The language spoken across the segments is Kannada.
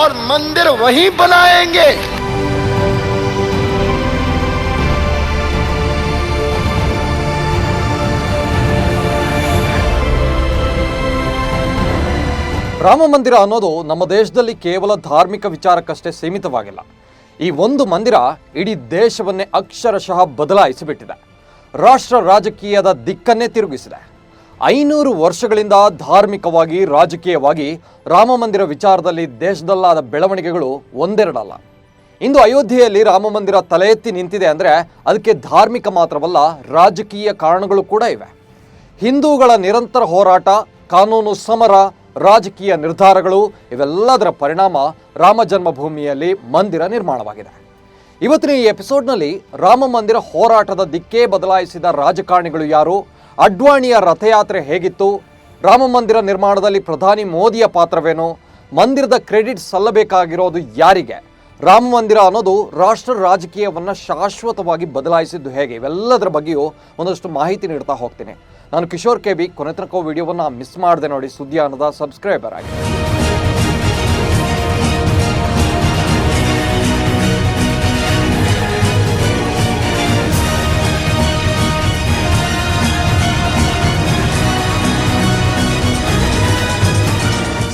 और मंदिर वहीं बनाएंगे ರಾಮ ಮಂದಿರ ಅನ್ನೋದು ನಮ್ಮ ದೇಶದಲ್ಲಿ ಕೇವಲ ಧಾರ್ಮಿಕ ವಿಚಾರಕ್ಕಷ್ಟೇ ಸೀಮಿತವಾಗಿಲ್ಲ ಈ ಒಂದು ಮಂದಿರ ಇಡೀ ದೇಶವನ್ನೇ ಅಕ್ಷರಶಃ ಬದಲಾಯಿಸಿಬಿಟ್ಟಿದೆ ರಾಷ್ಟ್ರ ರಾಜಕೀಯದ ದಿಕ್ಕನ್ನೇ ತಿರುಗಿಸಿದೆ ಐನೂರು ವರ್ಷಗಳಿಂದ ಧಾರ್ಮಿಕವಾಗಿ, ರಾಜಕೀಯವಾಗಿ ರಾಮ ಮಂದಿರ ವಿಚಾರದಲ್ಲಿ ದೇಶದಲ್ಲಾದ ಬೆಳವಣಿಗೆಗಳು ಒಂದೆರಡಲ್ಲ. ಇಂದು ಅಯೋಧ್ಯೆಯಲ್ಲಿ ರಾಮ ಮಂದಿರ ತಲೆ ಎತ್ತಿ ನಿಂತಿದೆ ಅಂದರೆ ಅದಕ್ಕೆ ಧಾರ್ಮಿಕ ಮಾತ್ರವಲ್ಲ, ರಾಜಕೀಯ ಕಾರಣಗಳು ಕೂಡ ಇವೆ. ಹಿಂದೂಗಳ ನಿರಂತರ ಹೋರಾಟ, ಕಾನೂನು ಸಮರ, ರಾಜಕೀಯ ನಿರ್ಧಾರಗಳು, ಇವೆಲ್ಲದರ ಪರಿಣಾಮ ರಾಮ ಜನ್ಮಭೂಮಿಯಲ್ಲಿ ಮಂದಿರ ನಿರ್ಮಾಣವಾಗಿದೆ. ಇವತ್ತಿನ ಈ ಎಪಿಸೋಡ್ನಲ್ಲಿ ರಾಮ ಮಂದಿರ ಹೋರಾಟದ ದಿಕ್ಕೇ ಬದಲಾಯಿಸಿದ ರಾಜಕಾರಣಿಗಳು ಯಾರು? ಅಡ್ವಾಣಿಯ ರಥಯಾತ್ರೆ ಹೇಗಿತ್ತು? ರಾಮ ಮಂದಿರ ನಿರ್ಮಾಣದಲ್ಲಿ ಪ್ರಧಾನಿ ಮೋದಿಯ ಪಾತ್ರವೇನು? ಮಂದಿರದ ಕ್ರೆಡಿಟ್ ಸಲ್ಲಬೇಕಾಗಿರೋದು ಯಾರಿಗೆ? ರಾಮ ಮಂದಿರ ಅನ್ನೋದು ರಾಷ್ಟ್ರ ರಾಜಕೀಯವನ್ನು ಶಾಶ್ವತವಾಗಿ ಬದಲಾಯಿಸಿದ್ದು ಹೇಗೆ? ಇವೆಲ್ಲದರ ಬಗ್ಗೆಯೂ ಒಂದಷ್ಟು ಮಾಹಿತಿ ನೀಡ್ತಾ ಹೋಗ್ತೀನಿ. ನಾನು ಕಿಶೋರ್ ಕೆ ಬಿ ಕೊನೆ ತನಕ ವಿಡಿಯೋವನ್ನು ಮಿಸ್ ಮಾಡಿದೆ ನೋಡಿ ಸುದ್ದಿ ಅನ್ನೋದ ಸಬ್ಸ್ಕ್ರೈಬರ್ ಆಗಿ.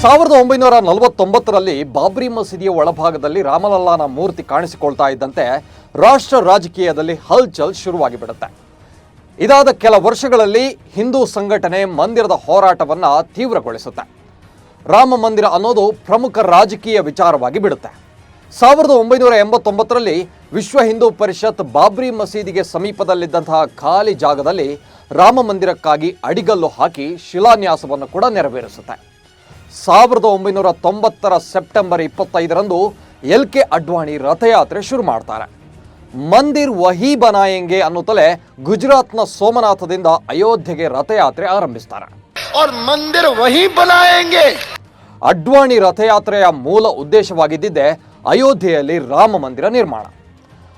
ಸಾವಿರದ ಒಂಬೈನೂರ ನಲವತ್ತೊಂಬತ್ತರಲ್ಲಿ ಬಾಬ್ರಿ ಮಸೀದಿಯ ಒಳಭಾಗದಲ್ಲಿ ರಾಮಲಲ್ಲಾನ ಮೂರ್ತಿ ಕಾಣಿಸಿಕೊಳ್ತಾ ಇದ್ದಂತೆ ರಾಷ್ಟ್ರ ರಾಜಕೀಯದಲ್ಲಿ ಹಲ್ಚಲ್ ಶುರುವಾಗಿ ಬಿಡುತ್ತೆ ಇದಾದ ಕೆಲ ವರ್ಷಗಳಲ್ಲಿ ಹಿಂದೂ ಸಂಘಟನೆ ಮಂದಿರದ ಹೋರಾಟವನ್ನು ತೀವ್ರಗೊಳಿಸುತ್ತೆ. ರಾಮ ಮಂದಿರ ಅನ್ನೋದು ಪ್ರಮುಖ ರಾಜಕೀಯ ವಿಚಾರವಾಗಿ ಬಿಡುತ್ತೆ. ಸಾವಿರದ ಒಂಬೈನೂರ ಎಂಬತ್ತೊಂಬತ್ತರಲ್ಲಿ ವಿಶ್ವ ಹಿಂದೂ ಪರಿಷತ್ ಬಾಬ್ರಿ ಮಸೀದಿಗೆ ಸಮೀಪದಲ್ಲಿದ್ದಂತಹ ಖಾಲಿ ಜಾಗದಲ್ಲಿ ರಾಮ ಮಂದಿರಕ್ಕಾಗಿ ಅಡಿಗಲ್ಲು ಹಾಕಿ ಶಿಲಾನ್ಯಾಸವನ್ನು ಕೂಡ ನೆರವೇರಿಸುತ್ತೆ. ಸಾವಿರದ ಒಂಬೈನೂರ ತೊಂಬತ್ತರ ಸೆಪ್ಟೆಂಬರ್ ಇಪ್ಪತ್ತೈದರಂದು ಎಲ್ ಕೆ ಅಡ್ವಾಣಿ ರಥಯಾತ್ರೆ ಶುರು ಮಾಡ್ತಾರೆ. ಮಂದಿರ್ ವಹಿ ಬನಾಯಂಗೆ ಅನ್ನುತ್ತಲೇ ಗುಜರಾತ್ನ ಸೋಮನಾಥದಿಂದ ಅಯೋಧ್ಯೆಗೆ ರಥಯಾತ್ರೆ ಆರಂಭಿಸ್ತಾರೆ. ಮಂದಿರ್ ವಹಿ ಬನಾಯಂಗೆ ಅಡ್ವಾಣಿ ರಥಯಾತ್ರೆಯ ಮೂಲ ಉದ್ದೇಶವಾಗಿದ್ದಿದ್ದೆ ಅಯೋಧ್ಯೆಯಲ್ಲಿ ರಾಮ ಮಂದಿರ ನಿರ್ಮಾಣ.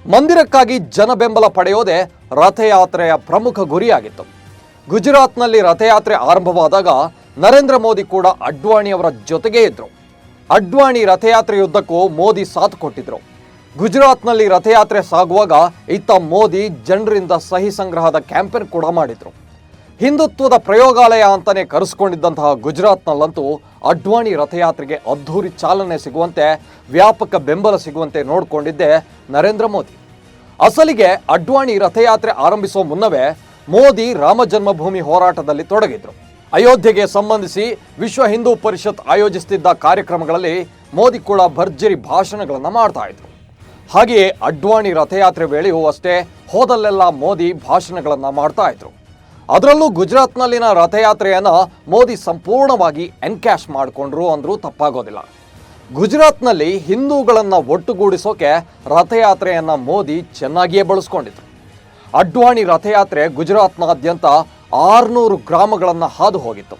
ಮಂದಿರಕ್ಕಾಗಿ ಜನ ಬೆಂಬಲ ಪಡೆಯೋದೇ ರಥಯಾತ್ರೆಯ ಪ್ರಮುಖ ಗುರಿಯಾಗಿತ್ತು. ಗುಜರಾತ್ನಲ್ಲಿ ರಥಯಾತ್ರೆ ಆರಂಭವಾದಾಗ ನರೇಂದ್ರ ಮೋದಿ ಕೂಡ ಅಡ್ವಾಣಿಯವರ ಜೊತೆಗೇ ಇದ್ರು. ಅಡ್ವಾಣಿ ರಥಯಾತ್ರೆಯುದ್ದಕ್ಕೂ ಮೋದಿ ಸಾಥ್ ಕೊಟ್ಟಿದ್ರು. ಗುಜರಾತ್ನಲ್ಲಿ ರಥಯಾತ್ರೆ ಸಾಗುವಾಗ ಇತ್ತ ಮೋದಿ ಜನರಿಂದ ಸಹಿ ಸಂಗ್ರಹದ ಕ್ಯಾಂಪೇನ್ ಕೂಡ ಮಾಡಿದ್ರು. ಹಿಂದುತ್ವದ ಪ್ರಯೋಗಾಲಯ ಅಂತಾನೆ ಕರೆಸ್ಕೊಂಡಿದ್ದಂತಹ ಗುಜರಾತ್ನಲ್ಲಂತೂ ಅಡ್ವಾಣಿ ರಥಯಾತ್ರೆಗೆ ಅದ್ಧೂರಿ ಚಾಲನೆ ಸಿಗುವಂತೆ, ವ್ಯಾಪಕ ಬೆಂಬಲ ಸಿಗುವಂತೆ ನೋಡಿಕೊಂಡಿದ್ದೆ ನರೇಂದ್ರ ಮೋದಿ. ಅಸಲಿಗೆ ಅಡ್ವಾಣಿ ರಥಯಾತ್ರೆ ಆರಂಭಿಸುವ ಮುನ್ನವೇ ಮೋದಿ ರಾಮ ಜನ್ಮಭೂಮಿ ಹೋರಾಟದಲ್ಲಿ ತೊಡಗಿದ್ರು. ಅಯೋಧ್ಯೆಗೆ ಸಂಬಂಧಿಸಿ ವಿಶ್ವ ಹಿಂದೂ ಪರಿಷತ್ ಆಯೋಜಿಸುತ್ತಿದ್ದ ಕಾರ್ಯಕ್ರಮಗಳಲ್ಲಿ ಮೋದಿ ಕೂಡ ಭರ್ಜರಿ ಭಾಷಣಗಳನ್ನು ಮಾಡ್ತಾ ಇದ್ರು. ಹಾಗೆಯೇ ಅಡ್ವಾಣಿ ರಥಯಾತ್ರೆ ವೇಳೆಯೂ ಅಷ್ಟೇ ಹೋದಲ್ಲೆಲ್ಲ ಮೋದಿ ಭಾಷಣಗಳನ್ನು ಮಾಡ್ತಾ ಇದ್ರು. ಅದರಲ್ಲೂ ಗುಜರಾತ್ನಲ್ಲಿನ ರಥಯಾತ್ರೆಯನ್ನು ಮೋದಿ ಸಂಪೂರ್ಣವಾಗಿ ಎನ್ಕ್ಯಾಶ್ ಮಾಡಿಕೊಂಡ್ರು ಅಂದರೂ ತಪ್ಪಾಗೋದಿಲ್ಲ. ಗುಜರಾತ್ನಲ್ಲಿ ಹಿಂದೂಗಳನ್ನು ಒಟ್ಟುಗೂಡಿಸೋಕೆ ರಥಯಾತ್ರೆಯನ್ನು ಮೋದಿ ಚೆನ್ನಾಗಿಯೇ ಬಳಸ್ಕೊಂಡಿದ್ರು. ಅಡ್ವಾಣಿ ರಥಯಾತ್ರೆ ಗುಜರಾತ್ನಾದ್ಯಂತ ಆರುನೂರು ಗ್ರಾಮಗಳನ್ನು ಹಾದು ಹೋಗಿತ್ತು.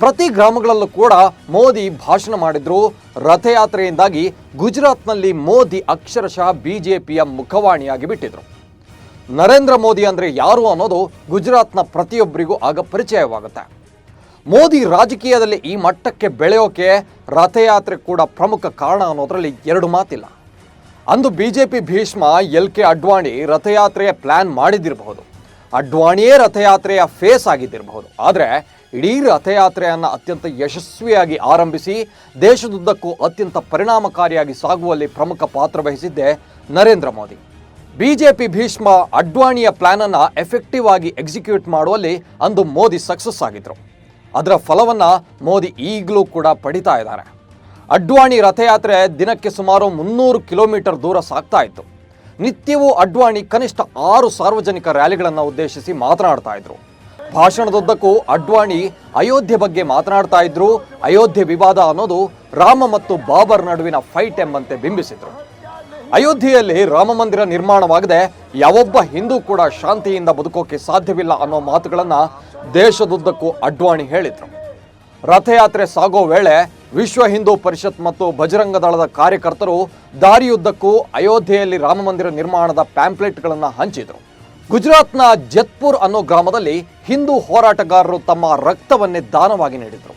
ಪ್ರತಿ ಗ್ರಾಮಗಳಲ್ಲೂ ಕೂಡ ಮೋದಿ ಭಾಷಣ ಮಾಡಿದ್ರು. ರಥಯಾತ್ರೆಯಿಂದಾಗಿ ಗುಜರಾತ್ನಲ್ಲಿ ಮೋದಿ ಅಕ್ಷರಶಃ ಬಿಜೆಪಿಯ ಮುಖವಾಣಿಯಾಗಿ ಬಿಟ್ಟಿದ್ರು. ನರೇಂದ್ರ ಮೋದಿ ಅಂದರೆ ಯಾರು ಅನ್ನೋದು ಗುಜರಾತ್ನ ಪ್ರತಿಯೊಬ್ಬರಿಗೂ ಆಗ ಪರಿಚಯವಾಗುತ್ತೆ. ಮೋದಿ ರಾಜಕೀಯದಲ್ಲಿ ಈ ಮಟ್ಟಕ್ಕೆ ಬೆಳೆಯೋಕೆ ರಥಯಾತ್ರೆ ಕೂಡ ಪ್ರಮುಖ ಕಾರಣ ಅನ್ನೋದರಲ್ಲಿ ಎರಡು ಮಾತಿಲ್ಲ. ಅಂದು BJP Bhishma L K Advani ರಥಯಾತ್ರೆಯ plan ಮಾಡಿದ್ದಿರಬಹುದು ಅಡ್ವಾಣಿಯೇ ರಥಯಾತ್ರೆಯ ಫೇಸ್ ಆಗಿದ್ದಿರಬಹುದು. ಆದರೆ ಇಡೀ ರಥಯಾತ್ರೆಯನ್ನು ಅತ್ಯಂತ ಯಶಸ್ವಿಯಾಗಿ ಆರಂಭಿಸಿ, ದೇಶದುದ್ದಕ್ಕೂ ಅತ್ಯಂತ ಪರಿಣಾಮಕಾರಿಯಾಗಿ ಸಾಗುವಲ್ಲಿ ಪ್ರಮುಖ ಪಾತ್ರ ವಹಿಸಿದ್ದೆ ನರೇಂದ್ರ ಮೋದಿ. ಬಿಜೆಪಿ ಭೀಷ್ಮ ಅಡ್ವಾಣಿಯ ಪ್ಲಾನ್ ಅನ್ನ ಎಫೆಕ್ಟಿವ್ ಆಗಿ ಎಕ್ಸಿಕ್ಯೂಟ್ ಮಾಡುವಲ್ಲಿ ಅಂದು ಮೋದಿ ಸಕ್ಸಸ್ ಆಗಿದ್ರು. ಅದರ ಫಲವನ್ನ ಮೋದಿ ಈಗಲೂ ಕೂಡ ಪಡಿತಾ ಇದ್ದಾರೆ. ಅಡ್ವಾಣಿ ರಥಯಾತ್ರೆ ದಿನಕ್ಕೆ ಸುಮಾರು ಮುನ್ನೂರು ಕಿಲೋಮೀಟರ್ ದೂರ ಸಾಗ್ತಾ ಇತ್ತು. ನಿತ್ಯವೂ ಅಡ್ವಾಣಿ ಕನಿಷ್ಠ ಆರು ಸಾರ್ವಜನಿಕ ರ್ಯಾಲಿಗಳನ್ನು ಉದ್ದೇಶಿಸಿ ಮಾತನಾಡ್ತಾ ಇದ್ರು. ಭಾಷಣದುದ್ದಕ್ಕೂ ಅಡ್ವಾಣಿ ಅಯೋಧ್ಯೆ ಬಗ್ಗೆ ಮಾತನಾಡ್ತಾ ಇದ್ರು. ಅಯೋಧ್ಯೆ ವಿವಾದ ಅನ್ನೋದು ರಾಮ ಮತ್ತು ಬಾಬರ್ ನಡುವಿನ ಫೈಟ್ ಎಂಬಂತೆ ಬಿಂಬಿಸಿದ್ರು. ಅಯೋಧ್ಯೆಯಲ್ಲಿ ರಾಮ ಮಂದಿರ ನಿರ್ಮಾಣವಾಗದೆ ಯಾವೊಬ್ಬ ಹಿಂದೂ ಕೂಡ ಶಾಂತಿಯಿಂದ ಬದುಕೋಕೆ ಸಾಧ್ಯವಿಲ್ಲ ಅನ್ನೋ ಮಾತುಗಳನ್ನು ದೇಶದುದ್ದಕ್ಕೂ ಅಡ್ವಾಣಿ ಹೇಳಿದ್ರು. ರಥಯಾತ್ರೆ ಸಾಗೋ ವೇಳೆ ವಿಶ್ವ ಹಿಂದೂ ಪರಿಷತ್ ಮತ್ತು ಬಜರಂಗ ದಳದ ಕಾರ್ಯಕರ್ತರು ದಾರಿಯುದ್ದಕ್ಕೂ ಅಯೋಧ್ಯೆಯಲ್ಲಿ ರಾಮಮಂದಿರ ನಿರ್ಮಾಣದ ಪ್ಯಾಂಪ್ಲೆಟ್ಗಳನ್ನು ಹಂಚಿದರು. ಗುಜರಾತ್ನ ಜತ್ಪುರ್ ಅನ್ನೋ ಗ್ರಾಮದಲ್ಲಿ ಹಿಂದೂ ಹೋರಾಟಗಾರರು ತಮ್ಮ ರಕ್ತವನ್ನೇ ದಾನವಾಗಿ ನೀಡಿದರು.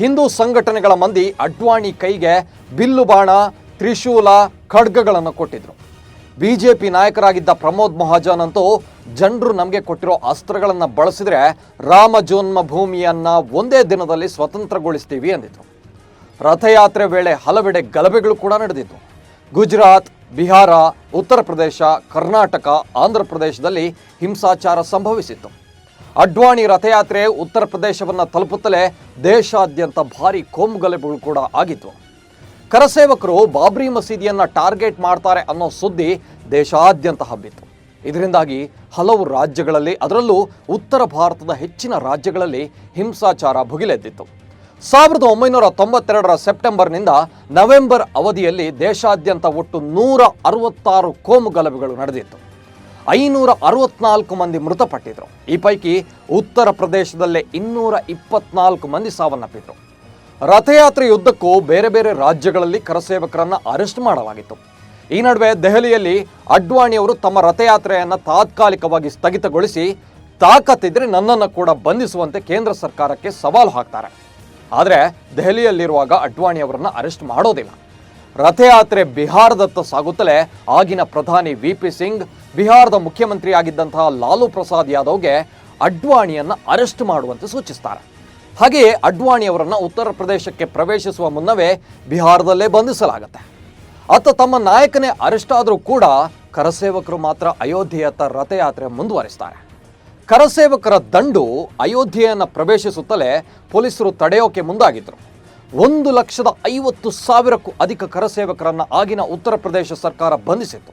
ಹಿಂದೂ ಸಂಘಟನೆಗಳ ಮಂದಿ ಅಡ್ವಾಣಿ ಕೈಗೆ ಬಿಲ್ಲು ಬಾಣ ತ್ರಿಶೂಲ, ಖಡ್ಗಗಳನ್ನು ಕೊಟ್ಟಿದ್ರು. ಬಿಜೆಪಿ ನಾಯಕರಾಗಿದ್ದ ಪ್ರಮೋದ್ ಮಹಾಜನ್ ಅಂತೂ ಜನರು ನಮಗೆ ಕೊಟ್ಟಿರೋ ಅಸ್ತ್ರಗಳನ್ನು ಬಳಸಿದ್ರೆ ರಾಮ ಜನ್ಮಭೂಮಿಯನ್ನು ಒಂದೇ ದಿನದಲ್ಲಿ ಸ್ವತಂತ್ರಗೊಳಿಸ್ತೀವಿ ಅಂದಿದ್ರು. ರಥಯಾತ್ರೆ ವೇಳೆ ಹಲವೆಡೆ ಗಲಭೆಗಳು ಕೂಡ ನಡೆದಿತ್ತು ಗುಜರಾತ್, ಬಿಹಾರ, ಉತ್ತರ ಪ್ರದೇಶ, ಕರ್ನಾಟಕ, ಆಂಧ್ರ ಪ್ರದೇಶದಲ್ಲಿ ಹಿಂಸಾಚಾರ ಸಂಭವಿಸಿತ್ತು. ಅಡ್ವಾಣಿ ರಥಯಾತ್ರೆ ಉತ್ತರ ಪ್ರದೇಶವನ್ನು ತಲುಪುತ್ತಲೇ ದೇಶಾದ್ಯಂತ ಭಾರಿ ಕೋಮುಗಲಭೆಗಳು ಕೂಡ ಆಗಿತ್ತು ಕರಸೇವಕರು ಬಾಬ್ರಿ ಮಸೀದಿಯನ್ನು ಟಾರ್ಗೆಟ್ ಮಾಡ್ತಾರೆ ಅನ್ನೋ ಸುದ್ದಿ ದೇಶಾದ್ಯಂತ ಹಬ್ಬಿತ್ತು. ಇದರಿಂದಾಗಿ ಹಲವು ರಾಜ್ಯಗಳಲ್ಲಿ, ಅದರಲ್ಲೂ ಉತ್ತರ ಭಾರತದ ಹೆಚ್ಚಿನ ರಾಜ್ಯಗಳಲ್ಲಿ ಹಿಂಸಾಚಾರ ಭುಗಿಲೆದ್ದಿತ್ತು. ಸಾವಿರದ ಒಂಬೈನೂರ ತೊಂಬತ್ತೆರಡರ ಸೆಪ್ಟೆಂಬರ್ನಿಂದ ನವೆಂಬರ್ ಅವಧಿಯಲ್ಲಿ ದೇಶಾದ್ಯಂತ ಒಟ್ಟು ನೂರ ಅರವತ್ತಾರು ಕೋಮು ಗಲಭೆಗಳು ನಡೆದಿತ್ತು. ಐನೂರ ಅರವತ್ನಾಲ್ಕು ಮಂದಿ ಮೃತಪಟ್ಟಿದ್ರು. ಈ ಪೈಕಿ ಉತ್ತರ ಪ್ರದೇಶದಲ್ಲೇ ಇನ್ನೂರ ಇಪ್ಪತ್ನಾಲ್ಕು ಮಂದಿ ಸಾವನ್ನಪ್ಪಿದ್ರು. ರಥಯಾತ್ರೆ ಯುದ್ಧಕ್ಕೂ ಬೇರೆ ಬೇರೆ ರಾಜ್ಯಗಳಲ್ಲಿ ಕರಸೇವಕರನ್ನು ಅರೆಸ್ಟ್ ಮಾಡಲಾಗಿತ್ತು. ಈ ನಡುವೆ ದೆಹಲಿಯಲ್ಲಿ ಅಡ್ವಾಣಿಯವರು ತಮ್ಮ ರಥಯಾತ್ರೆಯನ್ನು ತಾತ್ಕಾಲಿಕವಾಗಿ ಸ್ಥಗಿತಗೊಳಿಸಿ ತಾಕತ್ತಿದ್ರೆ ನನ್ನನ್ನು ಕೂಡ ಬಂಧಿಸುವಂತೆ ಕೇಂದ್ರ ಸರ್ಕಾರಕ್ಕೆ ಸವಾಲು ಹಾಕ್ತಾರೆ. ಆದರೆ ದೆಹಲಿಯಲ್ಲಿರುವಾಗ ಅಡ್ವಾಣಿ ಅವರನ್ನು ಅರೆಸ್ಟ್ ಮಾಡೋದಿಲ್ಲ. ರಥಯಾತ್ರೆ ಬಿಹಾರದತ್ತ ಸಾಗುತ್ತಲೇ ಆಗಿನ ಪ್ರಧಾನಿ ವಿ ಪಿ ಸಿಂಗ್, ಬಿಹಾರದ ಮುಖ್ಯಮಂತ್ರಿಯಾಗಿದ್ದಂತಹ ಲಾಲು ಪ್ರಸಾದ್ ಯಾದವ್ಗೆ ಅಡ್ವಾಣಿಯನ್ನು ಅರೆಸ್ಟ್ ಮಾಡುವಂತೆ ಸೂಚಿಸ್ತಾರೆ. ಹಾಗೆಯೇ ಅಡ್ವಾಣಿಯವರನ್ನು ಉತ್ತರ ಪ್ರದೇಶಕ್ಕೆ ಪ್ರವೇಶಿಸುವ ಮುನ್ನವೇ ಬಿಹಾರದಲ್ಲೇ ಬಂಧಿಸಲಾಗುತ್ತೆ. ಅತ್ತ ತಮ್ಮ ನಾಯಕನೇ ಅರೆಸ್ಟ್ ಆದರೂ ಕೂಡ ಕರಸೇವಕರು ಮಾತ್ರ ಅಯೋಧ್ಯೆಯತ್ತ ರಥಯಾತ್ರೆ ಮುಂದುವರಿಸ್ತಾರೆ. ಕರಸೇವಕರ ದಂಡು ಅಯೋಧ್ಯೆಯನ್ನು ಪ್ರವೇಶಿಸುತ್ತಲೇ ಪೊಲೀಸರು ತಡೆಯೋಕೆ ಮುಂದಾಗಿದ್ದರು ಒಂದು ಲಕ್ಷದ ಐವತ್ತು ಸಾವಿರಕ್ಕೂ ಅಧಿಕ ಕರಸೇವಕರನ್ನು ಆಗಿನ ಉತ್ತರ ಪ್ರದೇಶ ಸರ್ಕಾರ ಬಂಧಿಸಿತ್ತು.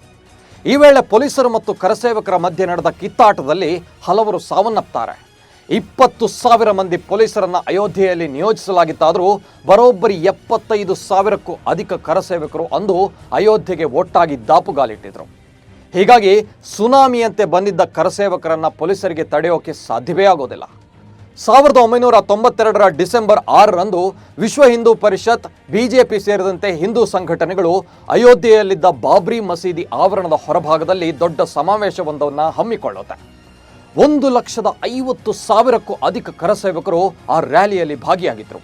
ಈ ವೇಳೆ ಪೊಲೀಸರು ಮತ್ತು ಕರಸೇವಕರ ಮಧ್ಯೆ ನಡೆದ ಕಿತ್ತಾಟದಲ್ಲಿ ಹಲವರು ಸಾವನ್ನಪ್ತಾರೆ. ಇಪ್ಪತ್ತು ಸಾವಿರ ಮಂದಿ ಪೊಲೀಸರನ್ನ ಅಯೋಧ್ಯೆಯಲ್ಲಿ ನಿಯೋಜಿಸಲಾಗಿತ್ತಾದರೂ ಬರೋಬ್ಬರಿ ಎಪ್ಪತ್ತೈದು ಸಾವಿರಕ್ಕೂ ಅಧಿಕ ಕರಸೇವಕರು ಅಂದು ಅಯೋಧ್ಯೆಗೆ ಒಟ್ಟಾಗಿ ದಾಪುಗಾಲಿಟ್ಟಿದ್ರು. ಹೀಗಾಗಿ ಸುನಾಮಿಯಂತೆ ಬಂದಿದ್ದ ಕರಸೇವಕರನ್ನು ಪೊಲೀಸರಿಗೆ ತಡೆಯೋಕೆ ಸಾಧ್ಯವೇ ಆಗೋದಿಲ್ಲ. ಸಾವಿರದ ಒಂಬೈನೂರ ತೊಂಬತ್ತೆರಡರ ಡಿಸೆಂಬರ್ ಆರರಂದು ವಿಶ್ವ ಹಿಂದೂ ಪರಿಷತ್, ಬಿಜೆಪಿ ಸೇರಿದಂತೆ ಹಿಂದೂ ಸಂಘಟನೆಗಳು ಅಯೋಧ್ಯೆಯಲ್ಲಿದ್ದ ಬಾಬ್ರಿ ಮಸೀದಿ ಆವರಣದ ಹೊರಭಾಗದಲ್ಲಿ ದೊಡ್ಡ ಸಮಾವೇಶವೊಂದನ್ನು ಹಮ್ಮಿಕೊಳ್ಳುತ್ತೆ. ಒಂದು ಲಕ್ಷದ ಐವತ್ತು ಸಾವಿರಕ್ಕೂ ಅಧಿಕ ಕರಸೇವಕರು ಆ ರ್ಯಾಲಿಯಲ್ಲಿ ಭಾಗಿಯಾಗಿದ್ದರು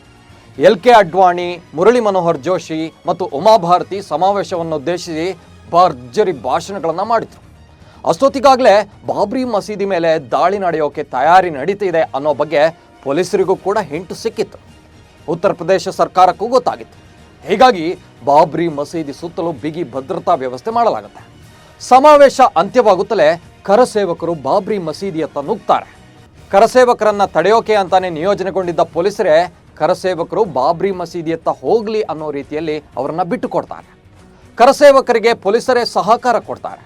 ಎಲ್ ಕೆ ಅಡ್ವಾಣಿ, ಮುರಳಿ ಮನೋಹರ್ ಜೋಶಿ ಮತ್ತು ಉಮಾಭಾರತಿ ಸಮಾವೇಶವನ್ನುದ್ದೇಶಿಸಿ ಭರ್ಜರಿ ಭಾಷಣಗಳನ್ನು ಮಾಡಿದರು. ಅಷ್ಟೊತ್ತಿಗಾಗಲೇ ಬಾಬ್ರಿ ಮಸೀದಿ ಮೇಲೆ ದಾಳಿ ನಡೆಯೋಕೆ ತಯಾರಿ ನಡೀತಿದೆ ಅನ್ನೋ ಬಗ್ಗೆ ಪೊಲೀಸರಿಗೂ ಕೂಡ ಹಿಂಟು ಸಿಕ್ಕಿತ್ತು. ಉತ್ತರ ಪ್ರದೇಶ ಸರ್ಕಾರಕ್ಕೂ ಗೊತ್ತಾಗಿತ್ತು. ಹೀಗಾಗಿ ಬಾಬ್ರಿ ಮಸೀದಿ ಸುತ್ತಲೂ ಬಿಗಿ ಭದ್ರತಾ ವ್ಯವಸ್ಥೆ ಮಾಡಲಾಗುತ್ತೆ. ಸಮಾವೇಶ ಅಂತ್ಯವಾಗುತ್ತಲೇ ಕರಸೇವಕರು ಬಾಬ್ರಿ ಮಸೀದಿಯತ್ತ ನುಗ್ತಾರೆ. ಕರಸೇವಕರನ್ನ ತಡೆಯೋಕೆ ಅಂತಾನೆ ನಿಯೋಜನೆಗೊಂಡಿದ್ದ ಪೊಲೀಸರೇ, ಕರಸೇವಕರು ಬಾಬ್ರಿ ಮಸೀದಿಯತ್ತ ಹೋಗ್ಲಿ ಅನ್ನೋ ರೀತಿಯಲ್ಲಿ ಅವರನ್ನ ಬಿಟ್ಟು ಕೊಡ್ತಾರೆ ಕರಸೇವಕರಿಗೆ ಪೊಲೀಸರೇ ಸಹಕಾರ ಕೊಡ್ತಾರೆ.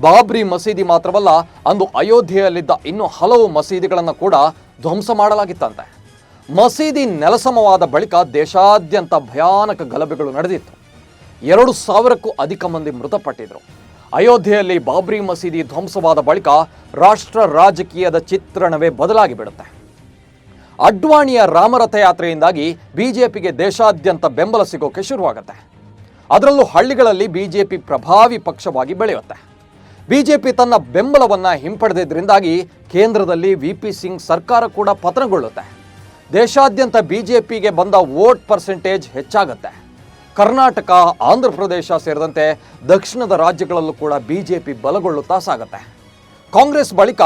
ಬಾಬ್ರಿ ಮಸೀದಿ ಮಾತ್ರವಲ್ಲ, ಅಂದು ಅಯೋಧ್ಯೆಯಲ್ಲಿದ್ದ ಇನ್ನು ಹಲವು ಮಸೀದಿಗಳನ್ನು ಕೂಡ ಧ್ವಂಸ ಮಾಡಲಾಗಿತ್ತಂತೆ. ಮಸೀದಿ ನೆಲಸಮವಾದ ಬಳಿಕ ದೇಶಾದ್ಯಂತ ಭಯಾನಕ ಗಲಭೆಗಳು ನಡೆದಿತ್ತು. ಎರಡು ಸಾವಿರಕ್ಕೂ ಅಧಿಕ ಮಂದಿ ಮೃತಪಟ್ಟಿದ್ರು. ಅಯೋಧ್ಯೆಯಲ್ಲಿ ಬಾಬ್ರಿ ಮಸೀದಿ ಧ್ವಂಸವಾದ ಬಳಿಕ ರಾಷ್ಟ್ರ ರಾಜಕೀಯದ ಚಿತ್ರಣವೇ ಬದಲಾಗಿ ಬಿಡುತ್ತೆ. ಅಡ್ವಾಣಿಯ ರಾಮರಥ ಯಾತ್ರೆಯಿಂದಾಗಿ ಬಿಜೆಪಿಗೆ ದೇಶಾದ್ಯಂತ ಬೆಂಬಲ ಸಿಗೋಕೆ ಶುರುವಾಗುತ್ತೆ. ಅದರಲ್ಲೂ ಹಳ್ಳಿಗಳಲ್ಲಿ ಬಿಜೆಪಿ ಪ್ರಭಾವಿ ಪಕ್ಷವಾಗಿ ಬೆಳೆಯುತ್ತೆ. ಬಿಜೆಪಿ ತನ್ನ ಬೆಂಬಲವನ್ನ ಹಿಂಪಡೆದಿದ್ದರಿಂದಾಗಿ ಕೇಂದ್ರದಲ್ಲಿ ವಿ ಪಿ ಸಿಂಗ್ ಸರ್ಕಾರ ಕೂಡ ಪತನಗೊಳ್ಳುತ್ತೆ. ದೇಶಾದ್ಯಂತ ಬಿಜೆಪಿಗೆ ಬಂದ ವೋಟ್ ಪರ್ಸೆಂಟೇಜ್ ಹೆಚ್ಚಾಗುತ್ತೆ. ಕರ್ನಾಟಕ, ಆಂಧ್ರ ಪ್ರದೇಶ ಸೇರಿದಂತೆ ದಕ್ಷಿಣದ ರಾಜ್ಯಗಳಲ್ಲೂ ಕೂಡ ಬಿಜೆಪಿ ಬಲಗೊಳ್ಳುತ್ತಾ ಸಾಗುತ್ತೆ. ಕಾಂಗ್ರೆಸ್ ಬಳಿಕ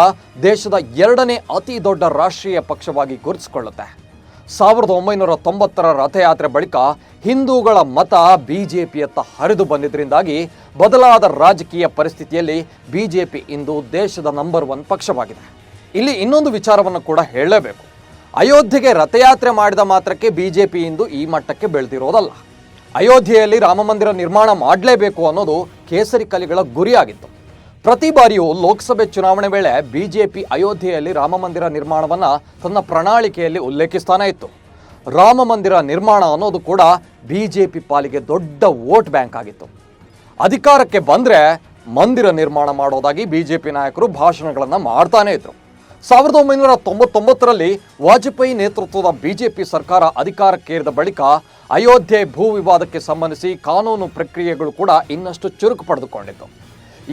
ದೇಶದ ಎರಡನೇ ಅತಿ ದೊಡ್ಡ ರಾಷ್ಟ್ರೀಯ ಪಕ್ಷವಾಗಿ ಗುರುತಿಸಿಕೊಳ್ಳುತ್ತೆ. ಸಾವಿರದ ಒಂಬೈನೂರ ತೊಂಬತ್ತರ ರಥಯಾತ್ರೆ ಬಳಿಕ ಹಿಂದೂಗಳ ಮತ ಬಿಜೆಪಿಯತ್ತ ಹರಿದು ಬಂದಿದ್ದರಿಂದಾಗಿ ಬದಲಾದ ರಾಜಕೀಯ ಪರಿಸ್ಥಿತಿಯಲ್ಲಿ ಬಿಜೆಪಿ ಇಂದು ದೇಶದ ನಂಬರ್ ಒನ್ ಪಕ್ಷವಾಗಿದೆ. ಇಲ್ಲಿ ಇನ್ನೊಂದು ವಿಚಾರವನ್ನು ಕೂಡ ಹೇಳಲೇಬೇಕು. ಅಯೋಧ್ಯೆಗೆ ರಥಯಾತ್ರೆ ಮಾಡಿದ ಮಾತ್ರಕ್ಕೆ ಬಿಜೆಪಿ ಇಂದು ಈ ಮಟ್ಟಕ್ಕೆ ಬೆಳೆದಿರೋದಲ್ಲ. ಅಯೋಧ್ಯೆಯಲ್ಲಿ ರಾಮಮಂದಿರ ನಿರ್ಮಾಣ ಮಾಡಲೇಬೇಕು ಅನ್ನೋದು ಕೇಸರಿ ಕಲಿಗಳ ಗುರಿಯಾಗಿತ್ತು. ಪ್ರತಿ ಬಾರಿಯೂ ಲೋಕಸಭೆ ಚುನಾವಣೆ ವೇಳೆ ಬಿಜೆಪಿ ಅಯೋಧ್ಯೆಯಲ್ಲಿ ರಾಮಮಂದಿರ ನಿರ್ಮಾಣವನ್ನು ತನ್ನ ಪ್ರಣಾಳಿಕೆಯಲ್ಲಿ ಉಲ್ಲೇಖಿಸ್ತಾನೆ ಇತ್ತು. ರಾಮ ಮಂದಿರ ನಿರ್ಮಾಣ ಅನ್ನೋದು ಕೂಡ ಬಿಜೆಪಿ ಪಾಲಿಗೆ ದೊಡ್ಡ ವೋಟ್ ಬ್ಯಾಂಕ್ ಆಗಿತ್ತು. ಅಧಿಕಾರಕ್ಕೆ ಬಂದರೆ ಮಂದಿರ ನಿರ್ಮಾಣ ಮಾಡೋದಾಗಿ ಬಿಜೆಪಿ ನಾಯಕರು ಭಾಷಣಗಳನ್ನು ಮಾಡ್ತಾನೇ ಇದ್ರು. ಸಾವಿರದ ಒಂಬೈನೂರ ತೊಂಬತ್ತೊಂಬತ್ತರಲ್ಲಿ ವಾಜಪೇಯಿ ನೇತೃತ್ವದ ಬಿಜೆಪಿ ಸರ್ಕಾರ ಅಧಿಕಾರಕ್ಕೇರಿದ ಬಳಿಕ ಅಯೋಧ್ಯೆ ಭೂ ವಿವಾದಕ್ಕೆ ಸಂಬಂಧಿಸಿ ಕಾನೂನು ಪ್ರಕ್ರಿಯೆಗಳು ಕೂಡ ಇನ್ನಷ್ಟು ಚುರುಕು ಪಡೆದುಕೊಂಡಿತ್ತು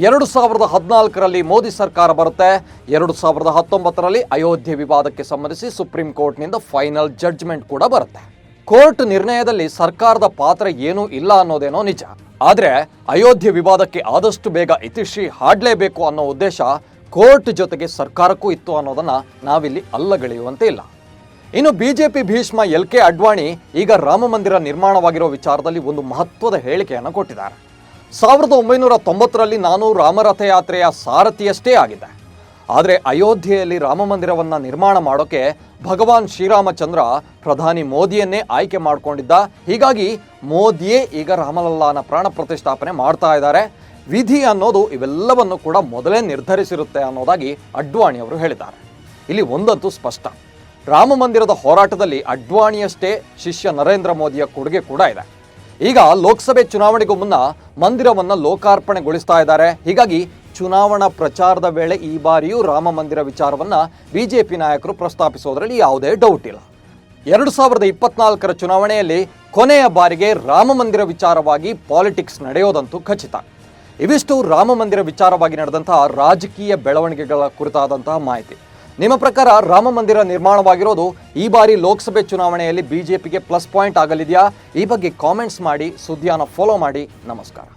ಎರಡು ಸಾವಿರದ ಹದಿನಾಲ್ಕರಲ್ಲಿ ಮೋದಿ ಸರ್ಕಾರ ಬರುತ್ತೆ, ಎರಡು ಸಾವಿರದ ಹತ್ತೊಂಬತ್ತರಲ್ಲಿ ಅಯೋಧ್ಯೆ ವಿವಾದಕ್ಕೆ ಸಂಬಂಧಿಸಿ ಸುಪ್ರೀಂ ಕೋರ್ಟ್ನಿಂದ ಫೈನಲ್ ಜಡ್ಜ್ಮೆಂಟ್ ಕೂಡ ಬರುತ್ತೆ. ಕೋರ್ಟ್ ನಿರ್ಣಯದಲ್ಲಿ ಸರ್ಕಾರದ ಪಾತ್ರ ಏನೂ ಇಲ್ಲ ಅನ್ನೋದೇನೋ ನಿಜ. ಆದರೆ ಅಯೋಧ್ಯೆ ವಿವಾದಕ್ಕೆ ಆದಷ್ಟು ಬೇಗ ಇತಿಶ್ರೀ ಹಾಡಲೇಬೇಕು ಅನ್ನೋ ಉದ್ದೇಶ ಕೋರ್ಟ್ ಜೊತೆಗೆ ಸರ್ಕಾರಕ್ಕೂ ಇತ್ತು ಅನ್ನೋದನ್ನು ನಾವಿಲ್ಲಿ ಅಲ್ಲಗಳೆಯುವಂತೆ ಇಲ್ಲ. ಇನ್ನು BJP Bhishma L K Advani ಈಗ ರಾಮ ಮಂದಿರ ನಿರ್ಮಾಣವಾಗಿರೋ ವಿಚಾರದಲ್ಲಿ ಒಂದು ಮಹತ್ವದ ಹೇಳಿಕೆಯನ್ನು ಕೊಟ್ಟಿದ್ದಾರೆ. ಸಾವಿರದ ಒಂಬೈನೂರ ತೊಂಬತ್ತರಲ್ಲಿ ನಾನು ರಾಮರಥಯಾತ್ರೆಯ ಸಾರಥಿಯಷ್ಟೇ ಆಗಿದೆ ಆದರೆ ಅಯೋಧ್ಯೆಯಲ್ಲಿ ರಾಮ ಮಂದಿರವನ್ನು ನಿರ್ಮಾಣ ಮಾಡೋಕೆ ಭಗವಾನ್ ಶ್ರೀರಾಮಚಂದ್ರ ಪ್ರಧಾನಿ ಮೋದಿಯನ್ನೇ ಆಯ್ಕೆ ಮಾಡಿಕೊಂಡಿದ್ದ. ಹೀಗಾಗಿ ಮೋದಿಯೇ ಈಗ ರಾಮಲಲ್ಲಾನ ಪ್ರಾಣ ಪ್ರತಿಷ್ಠಾಪನೆ ಮಾಡ್ತಾ ಇದ್ದಾರೆ. ವಿಧಿ ಅನ್ನೋದು ಇವೆಲ್ಲವನ್ನು ಕೂಡ ಮೊದಲೇ ನಿರ್ಧರಿಸಿರುತ್ತೆ ಅನ್ನೋದಾಗಿ ಅಡ್ವಾಣಿ ಅವರು ಹೇಳಿದ್ದಾರೆ. ಇಲ್ಲಿ ಒಂದಂತೂ ಸ್ಪಷ್ಟ. ರಾಮ ಮಂದಿರದ ಹೋರಾಟದಲ್ಲಿ ಅಡ್ವಾಣಿಯಷ್ಟೇ ಶಿಷ್ಯ ನರೇಂದ್ರ ಮೋದಿಯ ಕೊಡುಗೆ ಕೂಡ ಇದೆ. ಈಗ ಲೋಕಸಭೆ ಚುನಾವಣೆಗೂ ಮುನ್ನ ಮಂದಿರವನ್ನು ಲೋಕಾರ್ಪಣೆಗೊಳಿಸ್ತಾ ಇದ್ದಾರೆ. ಹೀಗಾಗಿ ಚುನಾವಣಾ ಪ್ರಚಾರದ ವೇಳೆ ಈ ಬಾರಿಯೂ ರಾಮ ಮಂದಿರ ವಿಚಾರವನ್ನ ಬಿಜೆಪಿ ನಾಯಕರು ಪ್ರಸ್ತಾಪಿಸೋದರಲ್ಲಿ ಯಾವುದೇ ಡೌಟ್ ಇಲ್ಲ. ಎರಡು ಸಾವಿರದ ಇಪ್ಪತ್ನಾಲ್ಕರ ಚುನಾವಣೆಯಲ್ಲಿ ಕೊನೆಯ ಬಾರಿಗೆ ರಾಮ ಮಂದಿರ ವಿಚಾರವಾಗಿ ಪಾಲಿಟಿಕ್ಸ್ ನಡೆಯೋದಂತೂ ಖಚಿತ. ಇವಿಷ್ಟು ರಾಮ ಮಂದಿರ ವಿಚಾರವಾಗಿ ನಡೆದಂತಹ ರಾಜಕೀಯ ಬೆಳವಣಿಗೆಗಳ ಕುರಿತಾದಂತಹ ಮಾಹಿತಿ. ನಿಮ್ಮ ಪ್ರಕಾರ ರಾಮ ಮಂದಿರ ನಿರ್ಮಾಣವಾಗಿರೋದು ಈ ಬಾರಿ ಲೋಕಸಭೆ ಚುನಾವಣೆಯಲ್ಲಿ ಬಿಜೆಪಿಗೆ ಪ್ಲಸ್ ಪಾಯಿಂಟ್ ಆಗಲಿದೆಯಾ? ಈ ಬಗ್ಗೆ ಕಾಮೆಂಟ್ಸ್ ಮಾಡಿ, ಸುದ್ದಿಯನ್ನು ಫಾಲೋ ಮಾಡಿ. ನಮಸ್ಕಾರ.